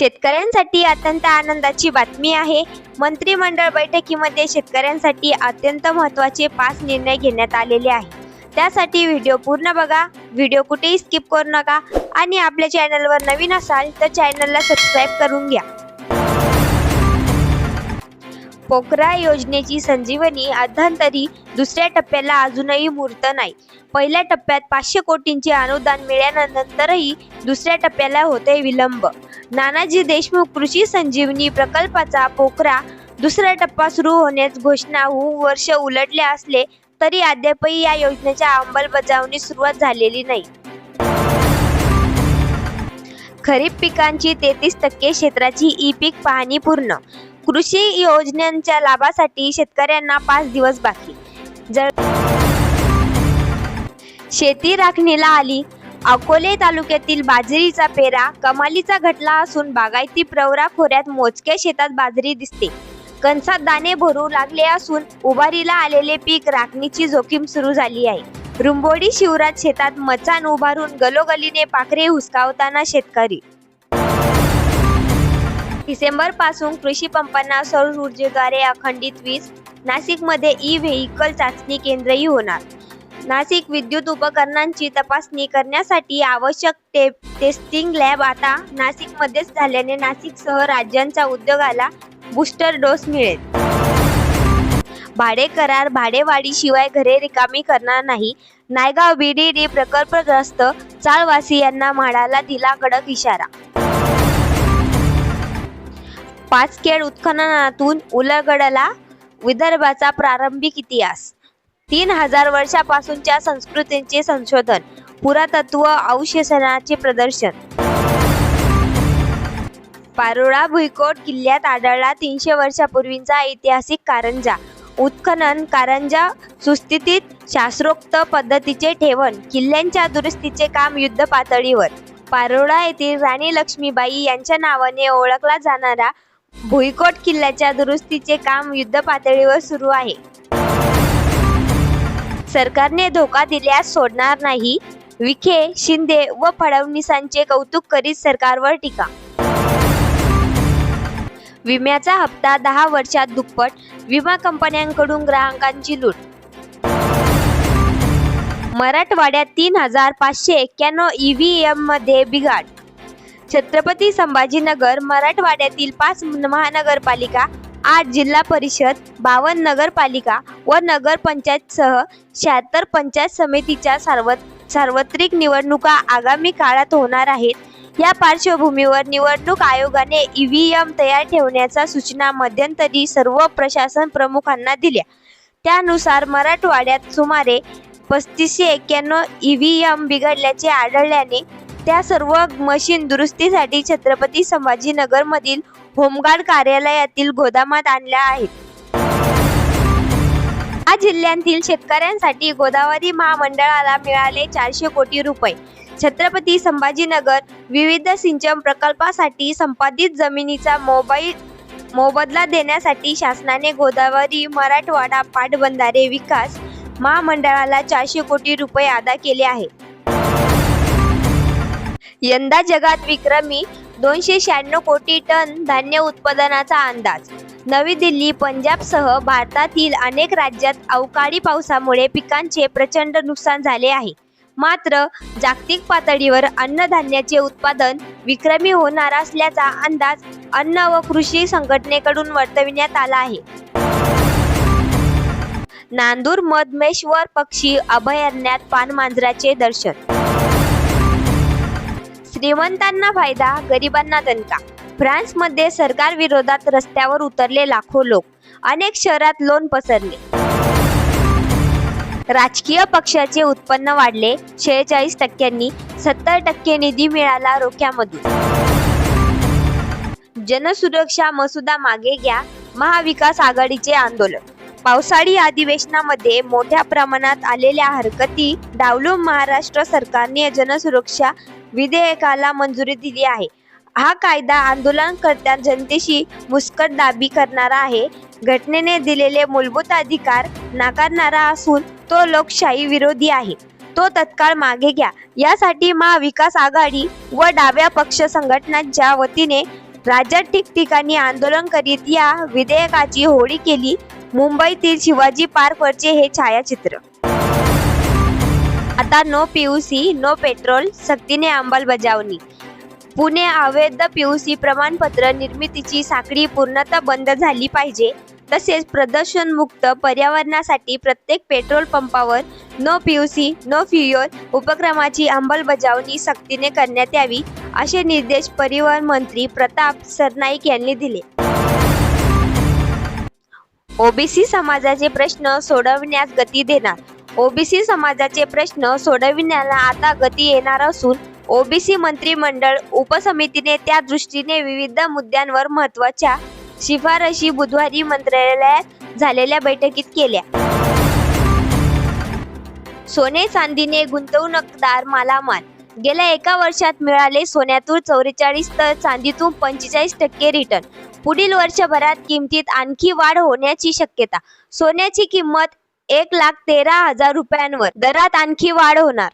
शेतकऱ्यांसाठी अत्यंत आनंदाची बातमी आहे. मंत्रिमंडळ बैठकीमध्ये शेतकऱ्यांसाठी अत्यंत महत्त्वाचे पाच निर्णय घेण्यात आलेले आहे. त्यासाठी व्हिडिओ पूर्ण बघा व्हिडिओ कुठेही स्किप करू नका आणि आपल्या चॅनलवर नवीन असाल तर चॅनलला सबस्क्राईब करून घ्या. पोखरा योजनेची संजीवनी अध्यंतरी दुसऱ्या टप्प्याला अजूनही मूर्त नाही. पहिल्या टप्प्यात पाचशे कोटींचे अनुदान मिळाल्यानंतरही दुसऱ्या टप्प्याला होते विलंब. नानाजी देशमुख कृषी संजीवनी प्रकल्पाचा पोखरा दुसरा टप्पा सुरू होण्यास घोषणा होऊन वर्ष उलटले असले तरी अद्यापही या योजनेच्या अंमलबजावणी सुरुवात झालेली नाही. खरीप पिकांची तेहतीस टक्के क्षेत्राची ई पीक पाहणी पूर्ण. कृषी योजनांच्या लाभासाठी शेतकऱ्यांना पाच दिवस बाकी. जर शेती राखणीला आली अकोले तालुक्यातील बाजरीचा पेरा कमालीचा घटला असून बागायती प्रवरा खोऱ्यात मोजक्या शेतात बाजरी दिसते. कणसात दाणे भरू लागले असून उभारीला आलेले पीक राखणीची जोखीम सुरू झाली आहे. रुंबोडी शिवरात शेतात मचान उभारून गलोगलीने पाखरे हुसकावताना शेतकरी डिसेंबरपासून कृषी पंपांना सौर ऊर्जेद्वारे अखंडित वीज नाशिकमध्ये ई व्हेकल चाचणी केंद्रही होणार. नाशिक विद्युत उपकरणांची तपासणी करण्यासाठी आवश्यक टे टेस्टिंग लॅब आता नाशिकमध्येच झाल्याने नाशिकसह राज्यांच्या उद्योगाला बूस्टर डोस मिळेल. भाडे करार भाडेवाढीशिवाय घरे रिकामी करणार नाही. नायगाव बीडीडी प्रकल्पग्रस्त चाळवासियांना म्हाडाला दिला कडक इशारा पाचखेड उत्खननातून उलगडला विदर्भाचा प्रारंभिक इतिहास. तीन हजार वर्षापासूनच्या संस्कृतींचे संशोधन पुरातत्व अवशेषणाचे प्रदर्शन. पारोळा भुईकोट किल्ल्यात आढळला तीनशे वर्षापूर्वीचा ऐतिहासिक कारंजा. उत्खनन कारंजा सुस्थितीत शास्त्रोक्त पद्धतीचे ठेवण किल्ल्यांच्या दुरुस्तीचे काम युद्ध पातळीवर पारोळा येथील राणी लक्ष्मीबाई यांच्या नावाने ओळखला जाणारा भुईकोट किल्ल्याच्या दुरुस्तीचे काम युद्ध पातळीवर सुरू आहे. सरकारने धोका दिल्यास सोडणार नाही. विखे शिंदे व फडणवीसांचे कौतुक करीत सरकारवर टीका. विम्याचा हप्ता दहा वर्षात दुप्पट विमा कंपन्यांकडून ग्राहकांची लूट. मराठवाड्यात तीन हजार पाचशे एक्क्याण्णव ईव्हीएममध्ये बिघाड. छत्रपती संभाजीनगर मराठवाड्यातील पाच महानगरपालिका आठ जिल्हा परिषद बावन्न नगरपालिका व नगरपंचायतसह शहात्तर पंचायत समितीच्या सार्वत सार्वत्रिक निवडणुका आगामी काळात होणार आहेत. या पार्श्वभूमीवर निवडणूक आयोगाने ईव्हीएम तयार ठेवण्याच्या सूचना मध्यंतरी सर्व प्रशासन प्रमुखांना दिल्या. त्यानुसार मराठवाड्यात सुमारे पस्तीसशे एक्क्याण्णव ईव्हीएम बिघडल्याचे आढळल्याने त्या सर्व मशीन दुरुस्तीसाठी छत्रपती संभाजीनगरमधील होमगार्ड कार्यालयातील गोदामात आणल्या आहेत. या जिल्ह्यातील शेतकऱ्यांसाठी गोदावरी महामंडळाला मिळाले चारशे कोटी रुपये. छत्रपती संभाजीनगर विविध सिंचन प्रकल्पासाठी संपादित जमिनीचा मोबाईल मोबदला देण्यासाठी शासनाने गोदावरी मराठवाडा पाटबंधारे विकास महामंडळाला चारशे कोटी रुपये अदा केले आहे यंदा जगात विक्रमी दोनशे शहाण्णव कोटी टन धान्य उत्पादनाचा अंदाज. नवी दिल्ली पंजाबसह भारतातील अनेक राज्यात अवकाळी पावसामुळे पिकांचे प्रचंड नुकसान झाले आहे. मात्र जागतिक पातळीवर अन्नधान्याचे उत्पादन विक्रमी होणार असल्याचा अंदाज अन्न व कृषी संघटनेकडून वर्तविण्यात आला आहे. नांदूर मधमेश्वर पक्षी अभयारण्यात पानमांजराचे दर्शन श्रीमंतांना फायदा गरिबांना दणका. फ्रान्समध्ये सरकार विरोधात रस्त्यावर उतरले लाखो लोक. अनेक शहरात लोन पसरले. राजकीय पक्षाचे उत्पन्न वाढले. शेहेचाळीस टक्क्यांनी सत्तर टक्के निधी मिळाला रोख्यामधून जनसुरक्षा मसुदा मागे घ्या. महाविकास आघाडीचे आंदोलन. पावसाळी अधिवेशनामध्ये मोठ्या प्रमाणात आलेल्या हरकती डावलून महाराष्ट्र सरकारने जनसुरक्षा विधेयकाला मंजुरी दिली आहे. हा कायदा आंदोलनकर्त्या जनतेशी मुस्कट दाबी करणारा आहे. घटनेने दिलेले मूलभूत अधिकार नाकारणारा असून तो लोकशाही विरोधी आहे. तो तत्काळ मागे घ्या. यासाठी महाविकास आघाडी व डाव्या पक्ष संघटनांच्या वतीने राज्यात ठिकठिकाणी आंदोलन करीत या विधेयकाची होळी केली. मुंबईतील शिवाजी पार्कवरचे हे छायाचित्र. आता नो पीयूसी नो पेट्रोल सक्तीने अंमलबजावणी पुणे अवैध पीयूसी प्रमाणपत्र निर्मितीची साखळी पूर्णतः बंद झाली पाहिजे. तसेच प्रदूषणमुक्त पर्यावरणासाठी प्रत्येक पेट्रोल पंपावर नो पीयूसी नो फ्युअल उपक्रमाची अंमलबजावणी सक्तीने करण्यात यावी असे निर्देश परिवहन मंत्री प्रताप सरनाईक यांनी दिले. ओबीसी समाजाचे प्रश्न सोडविण्यास गती देणार. ओबीसी समाजाचे प्रश्न सोडविण्याला आता गती येणार असून ओबीसी मंत्रिमंडळ उपसमितीने त्या दृष्टीने विविध मुद्द्यांवर महत्त्वाच्या शिफारशी बुधवारी मंत्रालयात झालेल्या बैठकीत केल्या. सोने चांदीने गुंतवणूकदार मालामाल गेल्या एका वर्षात मिळाले सोन्यातून चौवेचाळीस तर चांदीतून पंचेचाळीस टक्के रिटर्न पुढील वर्षभरात किमतीत आणखी वाढ होण्याची शक्यता. सोन्याची किंमत एक लाख तेरा हजार रुपयांवर. दरात आणखी वाढ होणार.